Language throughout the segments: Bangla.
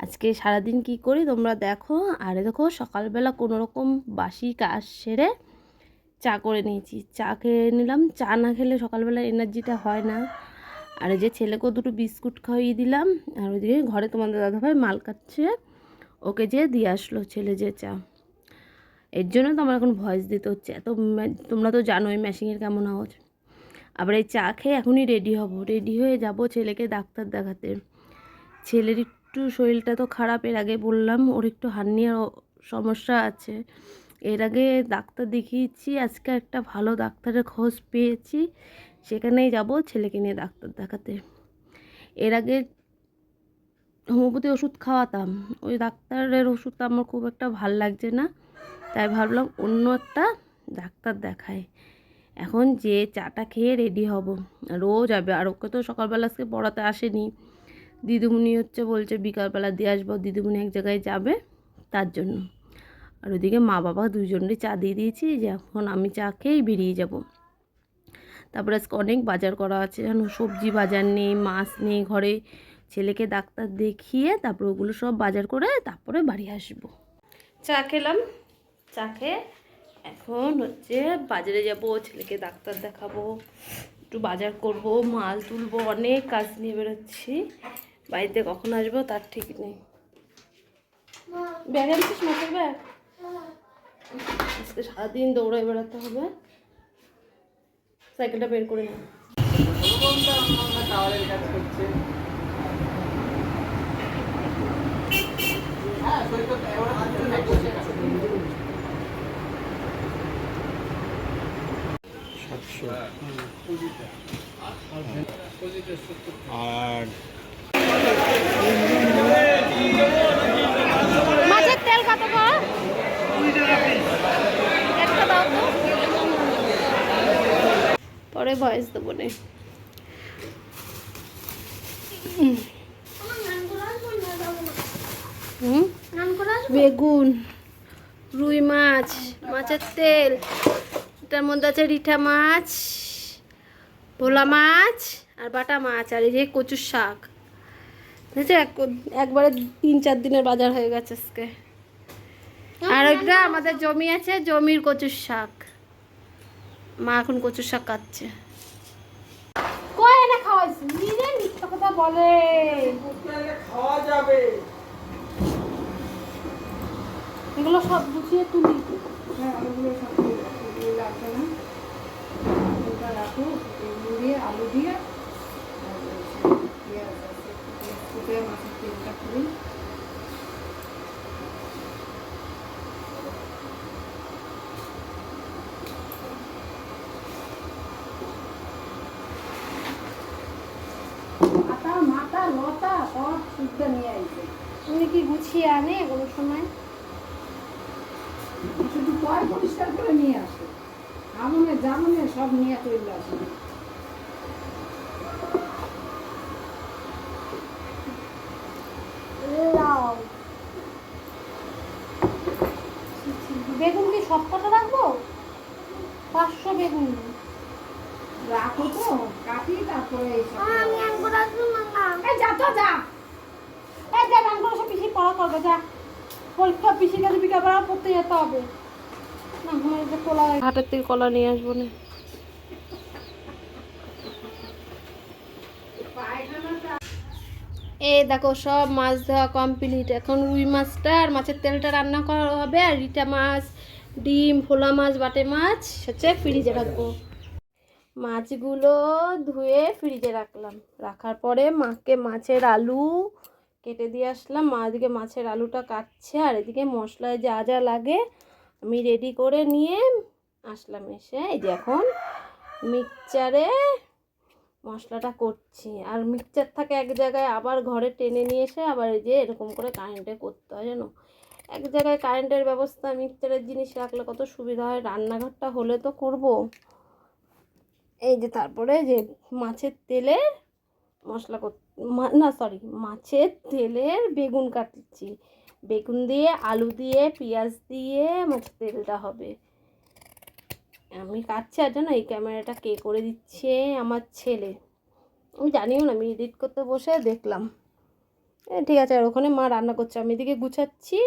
আজকে সারাদিন কি করি? তোমরা দেখো। আর দেখো, সকালবেলা কোনো রকম বাসি কাজ সেরে চা করে নিয়েছি। চা খেয়ে নিলাম। চা না খেলে সকালবেলা এনার্জিটা হয় না। আর যে ছেলেকেও দুটো বিস্কুট খাইয়ে দিলাম। আর ওইদিকে ঘরে তোমাদের দাদাভাই মাল কাটছে। ওকে যে দিয়ে আসলো ছেলে যে চা। এর জন্য তো আমার এখন ভয়েস দিতে হচ্ছে। এত তোমরা তো জানোই ম্যাশিংয়ের কেমন আওয়াজ। আবার এই চা খেয়ে এখনই রেডি হব। রেডি হয়ে যাব ছেলেকে ডাক্তার দেখাতে। ছেলের একটু শরীরটা তো খারাপ, এর আগে বললাম ওর একটু হার্নিয়ার সমস্যা আছে। এর আগে ডাক্তার দেখিয়েছি, আজকে একটা ভালো ডাক্তারের খোঁজ পেয়েছি, সেখানেই যাব ছেলেকে নিয়ে ডাক্তার দেখাতে। এর আগে হোমিওপ্যাথি ওষুধ খাওয়াতাম, ওই ডাক্তারের ওষুধটা আমার খুব একটা ভালো লাগছে না, তাই ভাবলাম অন্য একটা ডাক্তার দেখায় এখন যে চাটা খেয়ে রেডি হব, রোজ যাবে আর ওকে তো সকালবেলা আজকে পড়াতে আসেনি। দিদিমণি হচ্ছে বলছে, বিকালবেলা দিয়ে আসব, দিদিমণি এক জায়গায় যাবে তার জন্য। আর ওদিকে মা বাবা দুজনেরই চা দিয়ে দিয়েছি, যে এখন আমি চা খেয়েই বেরিয়ে যাব। তারপরে আজকে অনেক বাজার করা আছে যেন সবজি বাজার নেই, মাছ নেই ঘরে। ছেলেকে ডাক্তার দেখিয়ে তারপর ওগুলো সব বাজার করে তারপরে বাড়ি আসব। চা খেলাম, চা খেয়ে এখন হচ্ছে বাজারে যাব, ছেলেকে ডাক্তার দেখাবো, একটু বাজার করব, মাল তুলবো, অনেক কাজ নিয়ে বেরোচ্ছি। বাড়িতে কখন আসব তার ঠিক নেই। ব্যাগ আনছিস মাছের ব্যাগ? আজকে সারাদিন দৌড়ায় বেড়াতে হবে। সাইকেলটা বের করে আর পরে ভয়েস দেবো বেগুন, রুই মাছ, মাছের তেল। এটার মধ্যে আছে রিঠা মাছ, ভোলা মাছ আর বাটা মাছ আর এই যে কচুর শাক। বুঝেছ একবারে তিন চার দিনের বাজার হয়ে গেছে আজকে। আর ওইটা আমাদের জমি আছে জমির কচুর শাক। মা এখন কচুর শাক কাটছে। কই এনে খাওয়াইছি নিজে মিথ্যা কথা বলে। খাওয়া যাবে এগুলো সব গুছিয়ে তুলি। হ্যাঁ আলুগুলো সব দিয়ে দাও, দিয়ে লাগবে না? ওটা রাখো এগুলো আলু দিয়ে। পেঁয়াজ পেঁয়াজ মাছের তেলটা লতা সব নিয়ে তুমি কি গুছিয়ে আনে কোনো সময়? শুধু পরিষ্কার করে নিয়ে আসে? আমনে, জামনে সব নিয়ে চলে আসে লাউ বেগুন কি সব কটা রাখব পাঁচশো বেগুন রাখো তো কাটি তারপরে এই সব আমি একবার আসব না এই যা তো যা এই যা গান করে সব পিসি পড়া করবে যা। পরীক্ষা কাছে বিকালবেলা পড়তে যেতে হবে। না আমার এটা কলা হাটের থেকে কলা নিয়ে আসব না। এই দেখো সব মাছ ধোয়া কমপ্লিট এখন রুই মাছটা আর মাছের তেলটা রান্না করা হবে আর রিটা মাছ ডিম ফোলা মাছ বাটে মাছ হচ্ছে ফ্রিজে রাখব। মাছগুলো ধুয়ে ফ্রিজে রাখলাম। রাখার পরে মাকে মাছের আলু কেটে দিয়ে আসলাম। মা এদিকে মাছের আলুটা কাটছে আর এদিকে মশলায় যা যা লাগে আমি রেডি করে নিয়ে আসলাম এসে। এই যে এখন মিক্সচারে মশলাটা করছি। আর মিক্সচার থাকে এক জায়গায় আবার ঘরে টেনে নিয়ে এসে আবার এই যে এরকম করে কারেন্টে করতে হয় জানো? এক জায়গায় কারেন্টের ব্যবস্থা মিক্সচারের জিনিস রাখলে কত সুবিধা হয়? রান্নাঘরটা হলে তো করব। এই যে তারপরে যে মাছের তেলের মশলা কর না সরি মাছের তেলের বেগুন কাটছি। বেগুন দিয়ে, আলু দিয়ে, পেঁয়াজ দিয়ে মাছের তেলটা হবে। আমি কাটছি আর জানো, এই ক্যামেরাটা কে করে দিচ্ছে? আমার ছেলে। আমি জানিও না, আমি এডিট করতে বসে দেখলাম। ঠিক আছে, আর ওখানে মা রান্না করছে। আমি এদিকে গুছাচ্ছি,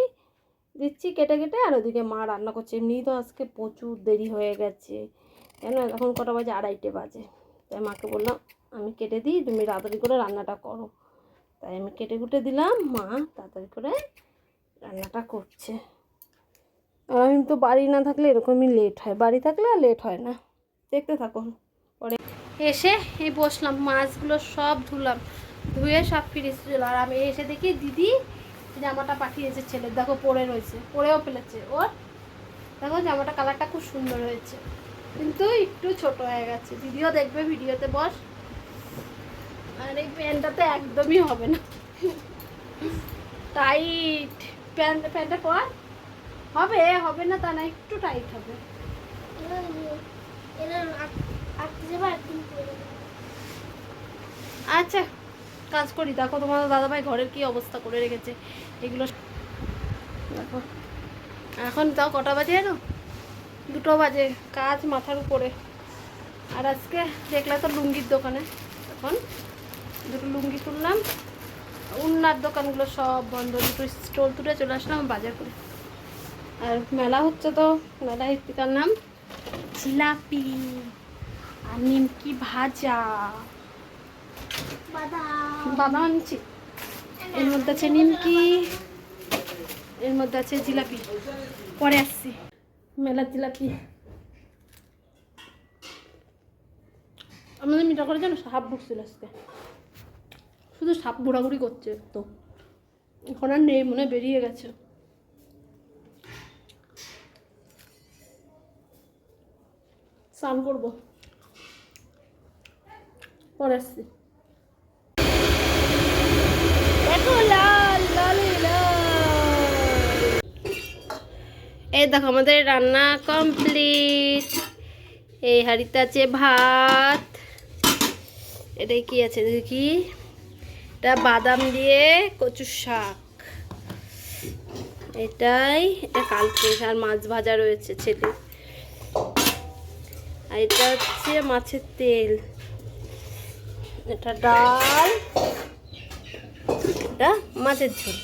দিচ্ছি কেটে কেটে, আর ওদিকে মা রান্না করছে। এমনিই তো আজকে প্রচুর দেরি হয়ে গেছে। কেন এখন কটা বাজে? আড়াইটে বাজে। তাই মাকে বললাম আমি কেটে দিই, তুমি তাড়াতাড়ি করে রান্নাটা করো। তাই আমি কেটে কুটে দিলাম, মা তাড়াতাড়ি করে রান্নাটা করছে। আমি তো বাড়ি না থাকলে এরকমই লেট হয়। বাড়ি থাকলে আর লেট হয় না। দেখতে থাকো। পরে এসে এই বসলাম, মাছগুলো সব ধুলাম। ধুয়ে সব ফিরিস চলো আর আমি এসে দেখি দিদি জামাটা পাঠিয়েছে ছেলের। দেখো পরে রয়েছে, পরেও ফেলেছে। ওর দেখো জামাটা কালারটা খুব সুন্দর হয়েছে। কিন্তু একটু ছোট হয়ে গেছে। দিদিও দেখবে ভিডিওতে বস। আর এই প্যান্টটা তো একদমই হবে না। টাইট প্যান্ট প্যান্টটা পর? হবে হবে না তা না, একটু টাইট হবে। আচ্ছা কাজ করি, দেখো তোমার দাদাভাই ঘরের কি অবস্থা করে রেখেছে। এগুলো দেখো। এখন তাও কটা বাজে জানো? দুটো বাজে, কাজ মাথার উপরে। আর আজকে দেখলে তো লুঙ্গির দোকানে। এখন দুটো লুঙ্গি তুললাম। উন্নার দোকানগুলো সব বন্ধ, দুটো স্টোর তুলে চলে আসলাম বাজার করে। আর মেলা হচ্ছে তো মেলা ইত্তিকার নাম জিলাপি। আর নিমকি ভাজা। বাদাম আনছি এর মধ্যে আছে নিমকি, এর মধ্যে আছে জিলাপি। পরে আসছি। মেলার জিলাপি। আমাদের মিটা করে জানো? সাপ ঢুকছিল আজকে। শুধু সাপ ঘোরাঘুরি করছে তো। এখন আর নেই, মনে বেরিয়ে গেছে। স্নান করব। পরে আসছি। এই দেখো আমাদের রান্না কমপ্লিট। এই হাঁড়িতে আছে ভাত। এটাই কি আছে দেখি। এটা বাদাম দিয়ে কচু শাক। এটাই, এটা কালকে আর মাছ ভাজা রয়েছে ছেলে। আর এটা হচ্ছে মাছের তেল। এটা ডাল, এটা মাছের ঝোল।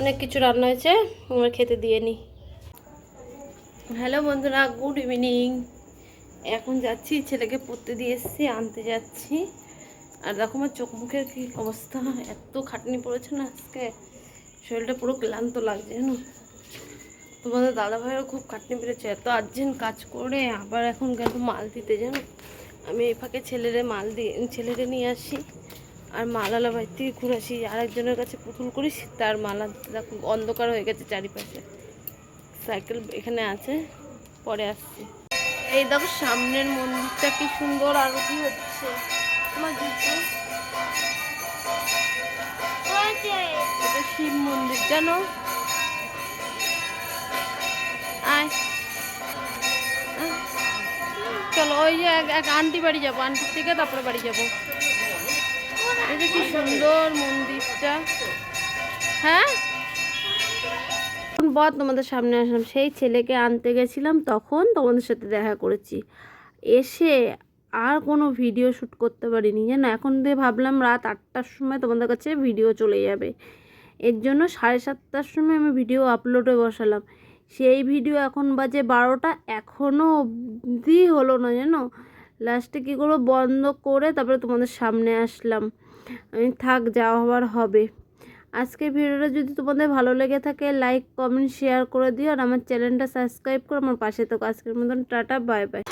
অনেক কিছু রান্না হয়েছে, আমরা খেতে দিয়ে নিই। হ্যালো বন্ধুরা, গুড ইভিনিং। এখন যাচ্ছি, ছেলেকে পড়তে দিয়ে এসেছি, আনতে যাচ্ছি। আর দেখো আমার চোখ মুখের কি অবস্থা? এত খাটনি পড়েছে না আজকে। শরীরটা পুরো ক্লান্ত লাগছে, জানো? তোমাদের দাদা ভাইয়েরও খুব খাটনি পেরেছে, এত আর্জেন্ট কাজ করে আবার এখন গেল মাল দিতে, জানো? আমি এই ফাঁকে ছেলেরে মাল দিয়ে ছেলেরে নিয়ে আসি, আর মালালা বাড়ি থেকে ঘুরে আসি। আরেকজনের কাছে পুতুল করিস, তার মালা দেখো, অন্ধকার হয়ে গেছে চারিপাশে। সাইকেল এখানে আছে, পরে আসছি। এই দেখো সামনের মন্দিরটা কি সুন্দর আরতি হচ্ছে। এটা শিব মন্দির, জানো? আয়। চলো, ওই যে এক আন্টি বাড়ি যাব, আন্টির থেকে তারপরে বাড়ি যাব। যে কি সুন্দর মন্দিরটা। হ্যাঁ? বর তোমাদের সামনে আসলাম। সেই ছেলেকে আনতে গেছিলাম, তখন তোমাদের সাথে দেখা করেছি। এসে আর কোনো ভিডিও শ্যুট করতে পারিনি, জানো? এখন দিয়ে ভাবলাম রাত আটটার সময় তোমাদের কাছে ভিডিও চলে যাবে। এর জন্য সাড়ে সাতটার সময় আমি ভিডিও আপলোডে বসালাম। সেই ভিডিও এখন বাজে বারোটা এখনও অবধি হলো না, জানো? লাস্টে কী করব? বন্ধ করে তারপরে তোমাদের সামনে আসলাম। আমি থাক, যাওয়া হওয়ার হবে। আজকের ভিডিওটা যদি তোমাদের ভালো লেগে থাকে লাইক কমেন্ট শেয়ার করে দিও। আর আমার চ্যানেলটা সাবস্ক্রাইব করে আমার পাশে থাকো। আজকের মতন টাটা বাই বাই